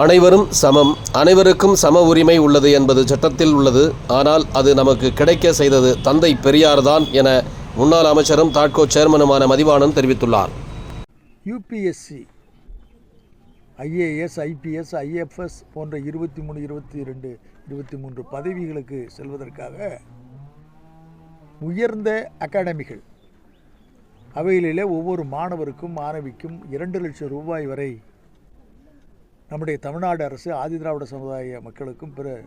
அனைவரும் சமம். அனைவருக்கும் சம உரிமை உள்ளது என்பது சட்டத்தில் உள்ளது. ஆனால் அது நமக்கு கிடைக்க செய்தது தந்தை பெரியார்தான் என முன்னாள் அமைச்சரும் தாட்கோ சேர்மனுமான மதிவாணன் தெரிவித்துள்ளார். யூபிஎஸ்சி ஐஏஎஸ் ஐபிஎஸ் ஐஎஃப்எஸ் போன்ற இருபத்தி மூணு இருபத்தி ரெண்டு இருபத்தி மூன்று பதவிகளுக்கு செல்வதற்காக உயர்ந்த அகாடமிகள். அவைகளிலே ஒவ்வொரு மாணவருக்கும் மாணவிக்கும் இரண்டு லட்சம் ரூபாய் வரை நம்முடைய தமிழ்நாடு அரசு ஆதிதிராவிட சமுதாய மக்களுக்கும் பிற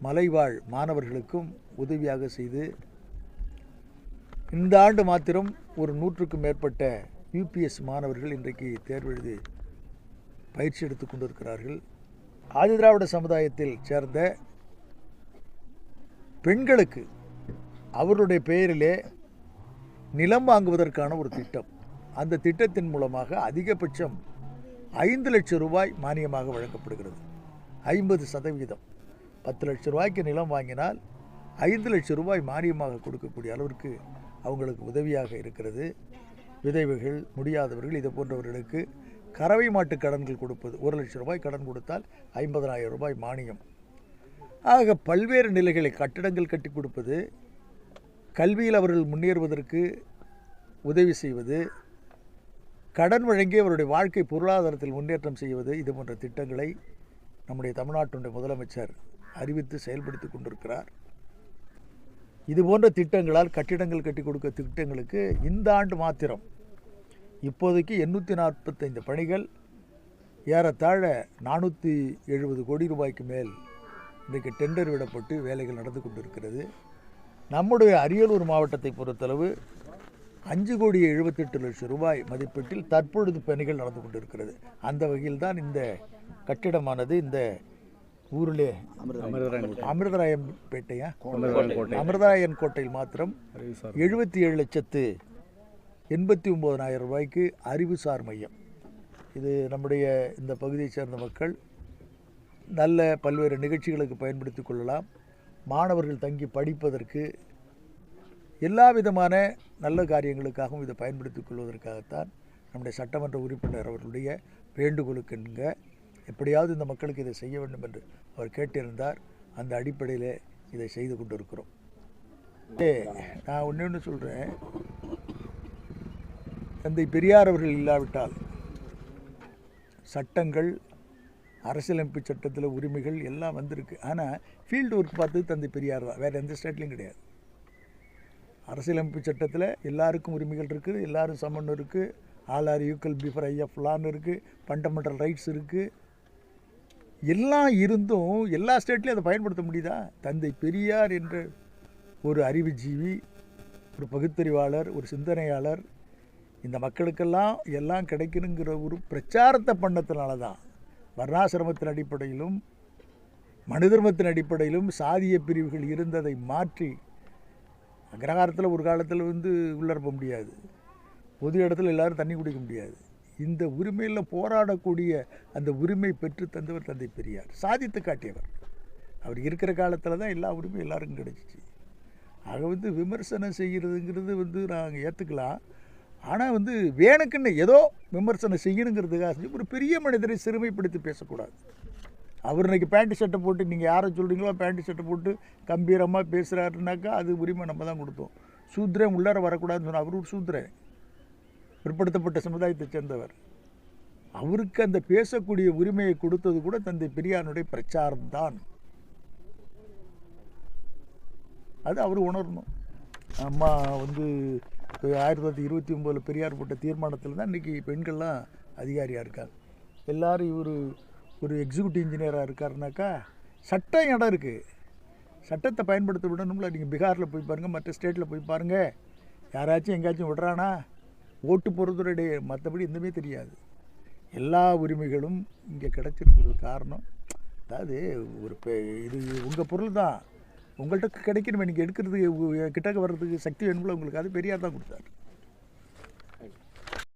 மலைவாழ் மாணவர்களுக்கும் உதவியாக செய்து இந்த ஆண்டு மாத்திரம் ஒரு நூற்றுக்கும் மேற்பட்ட யூபிஎஸ் மாணவர்கள் இன்றைக்கு தேர்வு எழுதி பயிற்சி எடுத்துக் கொண்டிருக்கிறார்கள். ஆதிதிராவிட சமுதாயத்தில் சேர்ந்த பெண்களுக்கு அவருடைய பெயரிலே நிலம் வாங்குவதற்கான ஒரு திட்டம். அந்த திட்டத்தின் மூலமாக அதிகபட்சம் ஐந்து லட்சம் ரூபாய் மானியமாக வழங்கப்படுகிறது. ஐம்பது சதவீதம். பத்து லட்சம் ரூபாய்க்கு நிலம் வாங்கினால் ஐந்து லட்சம் ரூபாய் மானியமாக கொடுக்கக்கூடிய அளவிற்கு அவங்களுக்கு உதவியாக இருக்கிறது. விதவைகள் முடியாதவர்கள் இது போன்றவர்களுக்கு கறவை மாட்டு கடன்கள் கொடுப்பது ஒரு லட்சம் ரூபாய் கடன் கொடுத்தால் ஐம்பதனாயிரம் ரூபாய் மானியம். ஆக பல்வேறு நிலைகளை கட்டிடங்கள் கட்டி கொடுப்பது கல்வியில் அவர்கள் முன்னேறுவதற்கு உதவி செய்வது கடன் வழங்கி அவருடைய வாழ்க்கை பொருளாதாரத்தில் முன்னேற்றம் செய்வது இது போன்ற திட்டங்களை நம்முடைய தமிழ்நாட்டுடைய முதலமைச்சர் அறிவித்து செயல்படுத்தி கொண்டிருக்கிறார். இது போன்ற திட்டங்களால் கட்டிடங்கள் கட்டி கொடுக்க திட்டங்களுக்கு இந்த ஆண்டு மாத்திரம் இப்போதைக்கு எண்ணூற்றி நாற்பத்தைந்து பணிகள் ஏறத்தாழ நானூற்றி எழுபது கோடி ரூபாய்க்கு மேல் இன்றைக்கு டெண்டர் விடப்பட்டு வேலைகள் நடந்து கொண்டிருக்கிறது. நம்முடைய அரியலூர் மாவட்டத்தை பொறுத்தளவு அஞ்சு கோடி எழுபத்தெட்டு லட்சம் ரூபாய் மதிப்பீட்டில் தற்பொழுது பணிகள் நடந்து கொண்டிருக்கிறது. அந்த வகையில் தான் இந்த கட்டிடமானது இந்த ஊரிலே அமிர்தராயன் பேட்டையா அமிர்தராயன் கோட்டையில் மாத்திரம் எழுபத்தி ஏழு லட்சத்து எண்பத்தி ஒம்பதனாயிரம் ரூபாய்க்கு அறிவுசார் மையம். இது நம்முடைய இந்த பகுதியைச் சேர்ந்த மக்கள் நல்ல பல்வேறு நிகழ்ச்சிகளுக்கு பயன்படுத்தி கொள்ளலாம். மாணவர்கள் தங்கி படிப்பதற்கு எல்லா விதமான நல்ல காரியங்களுக்காகவும் இதை பயன்படுத்திக் கொள்வதற்காகத்தான் நம்முடைய சட்டமன்ற உறுப்பினர் அவர்களுடைய வேண்டுகோளுக்குங்க எப்படியாவது இந்த மக்களுக்கு இதை செய்ய வேண்டும் என்று அவர் கேட்டிருந்தார். அந்த அடிப்படையில் இதை செய்து கொண்டிருக்கிறோம். ஏ, நான் ஒன்று ஒன்று சொல்கிறேன் தந்தை பெரியார் அவர்கள் இல்லாவிட்டால் சட்டங்கள் அரசியலமைப்பு சட்டத்தில் உரிமைகள் எல்லாம் வந்திருக்கு. ஆனால் ஃபீல்டு ஒர்க் பார்த்து தந்தை பெரியார் தான். வேறு எந்த ஸ்டேட்லையும் கிடையாது. அரசியலமைப்பு சட்டத்தில் எல்லாருக்கும் உரிமைகள் இருக்குது எல்லாரும் சமன் இருக்குது ஆல் ஆர் யூக்கல் பிஃபர் ஐஎஃப் லான்னு இருக்குது ஃபண்டமெண்டல் ரைட்ஸ் இருக்குது எல்லாம் இருந்தும் எல்லா ஸ்டேட்லேயும் அதை பயன்படுத்த முடியுதா? தந்தை பெரியார் என்ற ஒரு அறிவுஜீவி ஒரு பகுத்தறிவாளர் ஒரு சிந்தனையாளர் இந்த மக்களுக்கெல்லாம் எல்லாம் கிடைக்கணுங்கிற ஒரு பிரச்சாரத்தை பண்ணத்தினால தான் வர்ணாசிரமத்தின் அடிப்படையிலும் மனுதர்மத்தின் அடிப்படையிலும் சாதிய பிரிவுகள் இருந்ததை மாற்றி அக்ரஹாரத்தில் ஒரு காலத்தில் வந்து உள்ளரப்ப முடியாது. பொது இடத்துல எல்லாரும் தண்ணி குடிக்க முடியாது. இந்த உரிமையில் போராடக்கூடிய அந்த உரிமை பெற்று தந்தவர் தந்தை பெரியார். சாதித்து காட்டியவர். அவர் இருக்கிற காலத்தில் தான் எல்லா உரிமையும் எல்லாருக்கும் கிடைச்சிச்சு. ஆக வந்து விமர்சனம் செய்கிறதுங்கிறது வந்து நாங்கள் ஏற்றுக்கலாம் ஆனால் வந்து வேணுக்குன்னு ஏதோ விமர்சனம் செய்யணுங்கிறதுக்காக செஞ்சு ஒரு பெரிய மனிதரை சிறுமைப்படுத்தி பேசக்கூடாது. அவர் இன்னைக்கு பேண்ட்டு ஷர்ட்டை போட்டு நீங்கள் யாரை சொல்கிறீங்களோ பேண்ட்டு ஷர்ட்டை போட்டு கம்பீரமாக பேசுகிறாருனாக்கா அது உரிமை நம்ம தான் கொடுத்தோம். சூத்ரன் உள்ளார வரக்கூடாதுன்னு சொன்னால் அவர் ஒரு சூத்ரன். பிற்படுத்தப்பட்ட சமுதாயத்தை சேர்ந்தவர். அவருக்கு அந்த பேசக்கூடிய உரிமையை கொடுத்தது கூட தந்தை பெரியாருடைய பிரச்சாரம் தான். அது அவர் உணரணும். அம்மா வந்து இப்போ ஆயிரத்தி தொள்ளாயிரத்தி இருபத்தி ஒம்போதில் பெரியார் போட்ட தீர்மானத்தில் தான் இன்றைக்கி பெண்கள்லாம் அதிகாரியாக இருக்காங்க. எல்லாரும் இவர் ஒரு எக்ஸிக்யூட்டிவ் இன்ஜினியராக இருக்காருனாக்கா சட்டம் இடம் இருக்குது சட்டத்தை பயன்படுத்த விடணும்ல. நீங்கள் பீகாரில் போய் பாருங்கள் மற்ற ஸ்டேட்டில் போய் பாருங்கள் யாராச்சும் எங்கேயாச்சும் விடுறானா ஓட்டு போகிறதுடைய மற்றபடி எதுவுமே தெரியாது. எல்லா உரிமைகளும் இங்கே கிடச்சிருக்கிறது காரணம். அதாவது ஒரு பெ- இது உங்கள் பொருள் தான் உங்கள்கிட்ட கிடைக்கணுமே. நீங்கள் எடுக்கிறதுக்கு கிட்டக்க வர்றதுக்கு சக்தி வேணும்ல. உங்களுக்கு அது பெரியார் தான் கொடுத்தாரு.